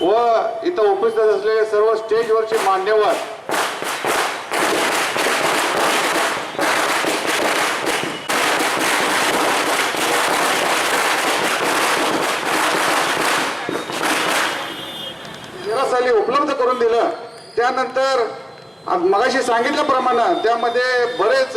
व इथं उपस्थित असलेले सर्व स्टेजवरचे मान्यवर. साली उपलब्ध करून दिलं त्यानंतर मगाशी सांगितल्याप्रमाणे त्यामध्ये बरेच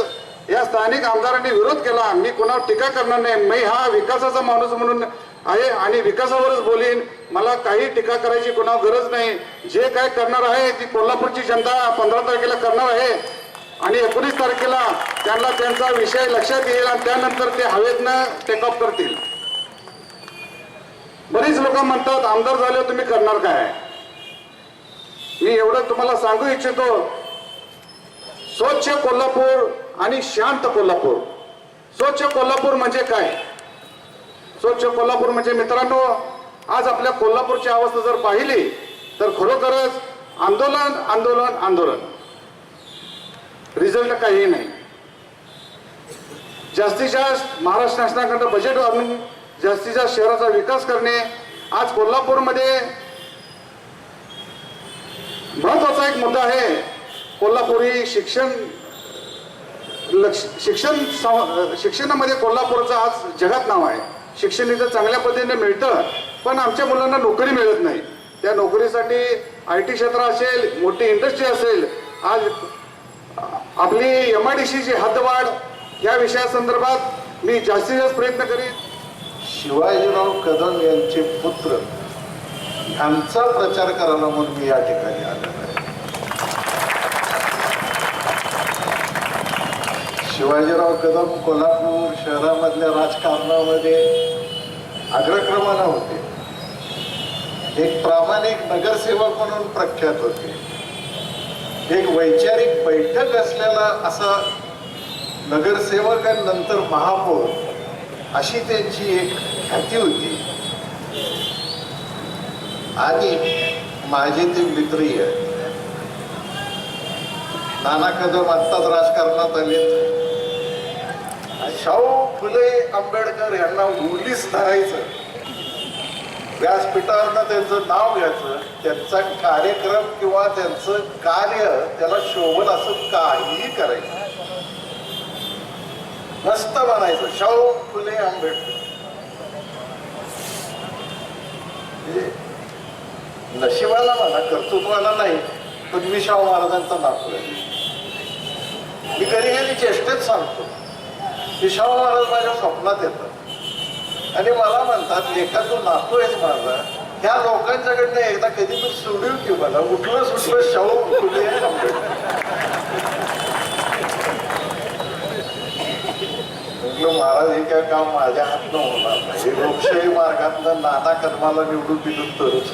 या स्थानिक आमदारांनी विरोध केला. मी कुणावर टीका करणार नाही. मी हा विकासाचा माणूस म्हणून आहे आणि विकासावरच बोलीन. मला काही टीका करायची कोणा गरज नाही. जे काय करणार आहे ती कोल्हापूरची जनता पंधरा तारखेला करणार आहे. आणि एकोणीस तारखेला त्यांना त्यांचा विषय लक्षात येईल आणि त्यानंतर ते हवेतनं टेकअप करतील. बरीच लोक म्हणतात आमदार झाले तुम्ही करणार काय? मी एवढं तुम्हाला सांगू इच्छितो. स्वच्छ कोल्हापूर आणि शांत कोल्हापूर. स्वच्छ कोल्हापूर म्हणजे काय? स्वच्छ कोल्हापूर म्हणजे मित्रांनो आज आपल्या कोल्हापूरची अवस्था जर पाहिली तर खरोखरच आंदोलन आंदोलन आंदोलन. रिझल्ट काही नाही. जास्तीत जास्त महाराष्ट्र शासनाकडं बजेट वाढून जास्तीत जास्त शहराचा विकास करणे आज कोल्हापूरमध्ये महत्त्वाचा एक मुद्दा आहे. कोल्हापुरी शिक्षण लक्ष शिक्षण शिक्षणामध्ये कोल्हापूरचं आज जगात नाव आहे. शिक्षण इथं चांगल्या पद्धतीने मिळतं पण आमच्या मुलांना नोकरी मिळत नाही. त्या नोकरीसाठी आय टी क्षेत्र असेल मोठी इंडस्ट्री असेल आज आपली एम आय डी सीची हद्दवाढ या विषयासंदर्भात मी जास्तीत जास्त प्रयत्न करीन. शिवाजीराव कदम यांचे पुत्र यांचा प्रचार करायला म्हणून मी या ठिकाणी आलेलो आहे. शिवाजीराव कदम कोल्हापूर शहरामधल्या राजकारणामध्ये अग्रक्रमाला होते. एक प्रामाणिक नगरसेवक म्हणून प्रख्यात होते. एक वैचारिक बैठक असलेला असा नगरसेवक आणि नंतर महापौर अशी त्यांची एक ख्याती होती. आणि माझे ते मित्रही आहेत. नाना कदम आत्ताच राजकारणात आले शाहू फुले आंबेडकर यांना उलीस धरायचं. व्यासपीठावरनं त्यांचं नाव घ्यायचं त्यांचा कार्यक्रम किंवा त्यांचं कार्य त्याला शोभन असं काहीही करायचं. मस्त म्हणायचं शाहू फुले आंबेडकर. म्हणजे नशिबाला म्हणा कर्तृत्वाला नाही पण मी शाहू महाराजांचा नातू आहे. मी कधी कधी चेष्टेत सांगतो. की महाराज माझ्या स्वप्नात येतात आणि मला म्हणतात लेखा तू नातू आहेस माझा ह्या लोकांच्याकडनं एकदा कधी तू सोडीव की मला उठलं सुटलं शाहू कुठे म्हटलं महाराज हे काय काम माझ्या हातनं होणार नाही. हे लोकशाही मार्गातनं नाना कदमाला निवडून दिलं तरच